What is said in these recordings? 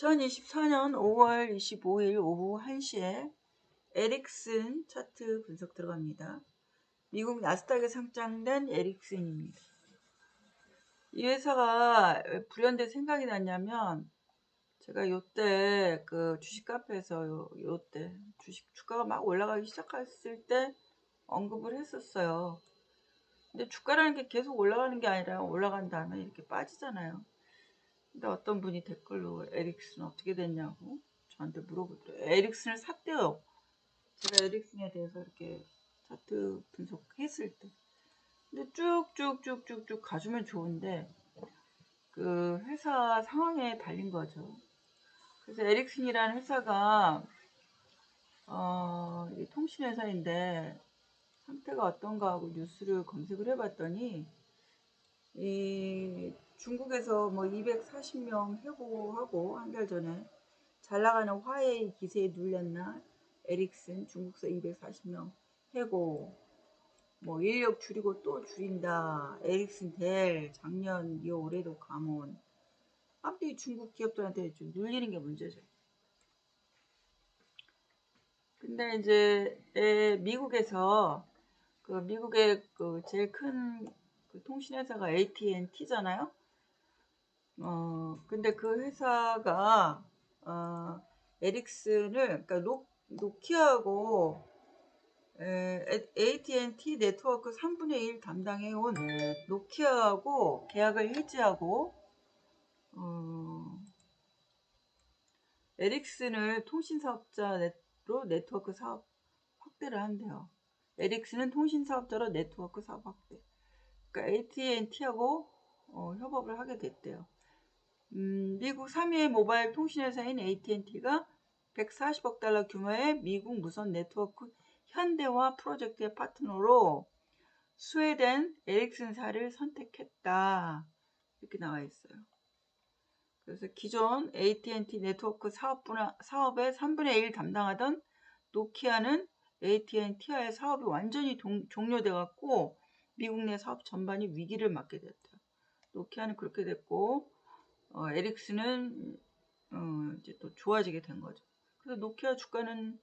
2024년 5월 25일 오후 1시에 에릭슨 차트 분석 들어갑니다. 미국 나스닥에 상장된 에릭슨입니다. 이 회사가 왜 불현대 생각이 났냐면 제가 요때 그 주식 카페에서 요, 요때 주식 주가가 막 올라가기 시작했을 때 언급을 했었어요. 근데 주가라는 게 계속 올라가는 게 아니라 올라간 다음에 이렇게 빠지잖아요. 근데 어떤 분이 댓글로 에릭슨 어떻게 됐냐고 저한테 물어보더라고요. 에릭슨을 샀대요. 제가 에릭슨에 대해서 이렇게 차트 분석했을 때. 근데 쭉쭉쭉쭉쭉 가주면 좋은데 그 회사 상황에 달린 거죠. 그래서 에릭슨이라는 회사가 어, 통신회사인데 상태가 어떤가 하고 뉴스를 검색을 해봤더니 이 중국에서 뭐 240명 해고하고 한 달 전에 잘 나가는 화웨이 기세에 눌렸나? 에릭슨 중국서 240명 해고. 뭐 인력 줄이고 또 줄인다. 에릭슨 델 작년 이 올해도 감원 앞뒤 중국 기업들한테 좀 눌리는 게 문제죠. 근데 이제 미국에서 그 미국의 그 제일 큰 그 통신회사가 AT&T잖아요. 어 근데 그 회사가 어 에릭슨을 그러니까 노, 노키아하고 AT&T 네트워크 3분의 1 담당해온 노키아하고 계약을 해지하고 어, 에릭슨을 통신사업자로 네트워크 사업 확대를 한대요. 에릭슨은 통신사업자로 네트워크 사업 확대. 그러니까 AT&T하고 어, 협업을 하게 됐대요. 음, 미국 3위의 모바일 통신회사인 AT&T가 140억 달러 규모의 미국 무선 네트워크 현대화 프로젝트의 파트너로 스웨덴 에릭슨사를 선택했다. 이렇게 나와 있어요. 그래서 기존 AT&T 네트워크 사업분화, 사업의 3분의 1 담당하던 노키아는 AT&T와의 사업이 완전히 동, 종료돼 갖고 미국 내 사업 전반이 위기를 맞게 됐대요. 노키아는 그렇게 됐고 어, 에릭슨은 어, 이제 또 좋아지게 된 거죠. 그래서 노키아 주가는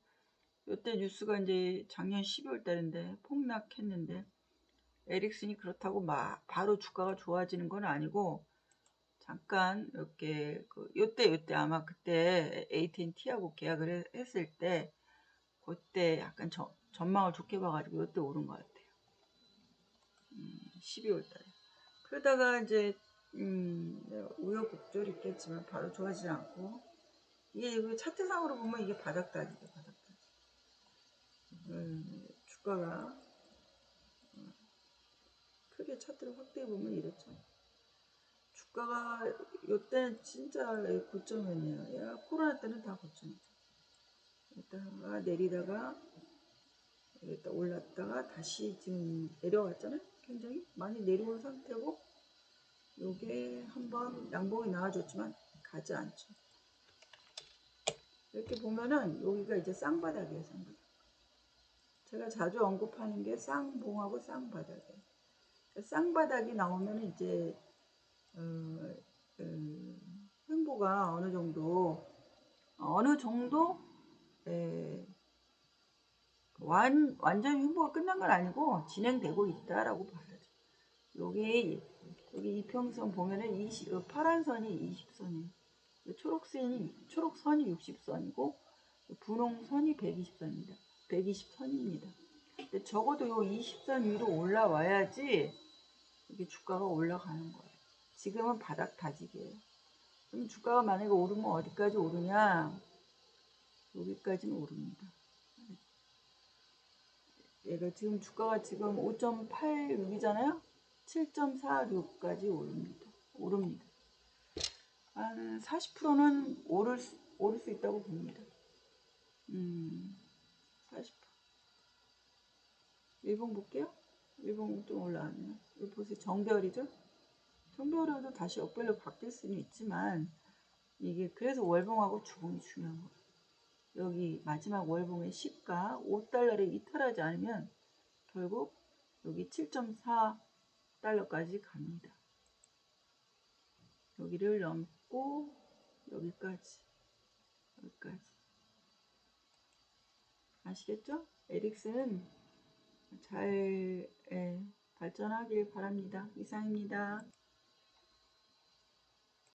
이때 뉴스가 이제 작년 12월 달인데 폭락했는데 에릭슨이 그렇다고 막 바로 주가가 좋아지는 건 아니고 잠깐 이렇게 그 요때 요때 아마 그때 AT&T하고 계약을 했을 때 그때 약간 저, 전망을 좋게 봐가지고 요때 오른 것 같아요. 음, 12월 달에. 그러다가 이제 음, 우여곡절 있겠지만 바로 좋아지지 않고 이게 차트상으로 보면 이게 바닥다지죠 바닥다지 음, 주가가 어, 크게 차트를 확대해 보면 이렇죠. 주가가 요때는 진짜 고점이네요. 야, 코로나 때는 다 고점이죠. 이따가 내리다가 일단 올랐다가 다시 지금 내려왔잖아요 굉장히 많이 내려온 상태고 요게 한번 양봉이 나와줬지만 가지 않죠. 이렇게 보면은 여기가 이제 쌍바닥이에요, 쌍바닥. 제가 자주 언급하는 게 쌍봉하고 쌍바닥이에요. 쌍바닥이 나오면 이제 어, 어, 횡보가 어느 정도 어느 정도 에, 완 완전 횡보가 끝난 건 아니고 진행되고 있다라고 봐야죠. 여기 여기 이평선 보면은 20, 어, 파란 선이 20선이에요. 초록선이, 초록선이 60선이고, 분홍선이 120선입니다. 120선입니다. 근데 적어도 요 20선 위로 올라와야지 이게 주가가 올라가는 거예요. 지금은 바닥 다지기예요. 그럼 주가가 만약에 오르면 어디까지 오르냐? 여기까지는 오릅니다. 얘가 지금 주가가 지금 5.86이잖아요? 7.46까지 오릅니다. 오릅니다. 한 40%는 오를 수, 오를 수 있다고 봅니다. 음, 40%. 일봉 볼게요. 일봉 좀 올라왔네요. 여기 보세요. 정별이죠? 정별에도 다시 업별로 바뀔 수는 있지만 이게 그래서 월봉하고 주봉이 중요한 거예요. 여기 마지막 월봉의 시가 5달러를 이탈하지 않으면 결국 여기 7.4 달러까지 갑니다. 여기를 넘고 여기까지 여기까지 아시겠죠? 에릭슨 잘 예, 발전하길 바랍니다. 이상입니다.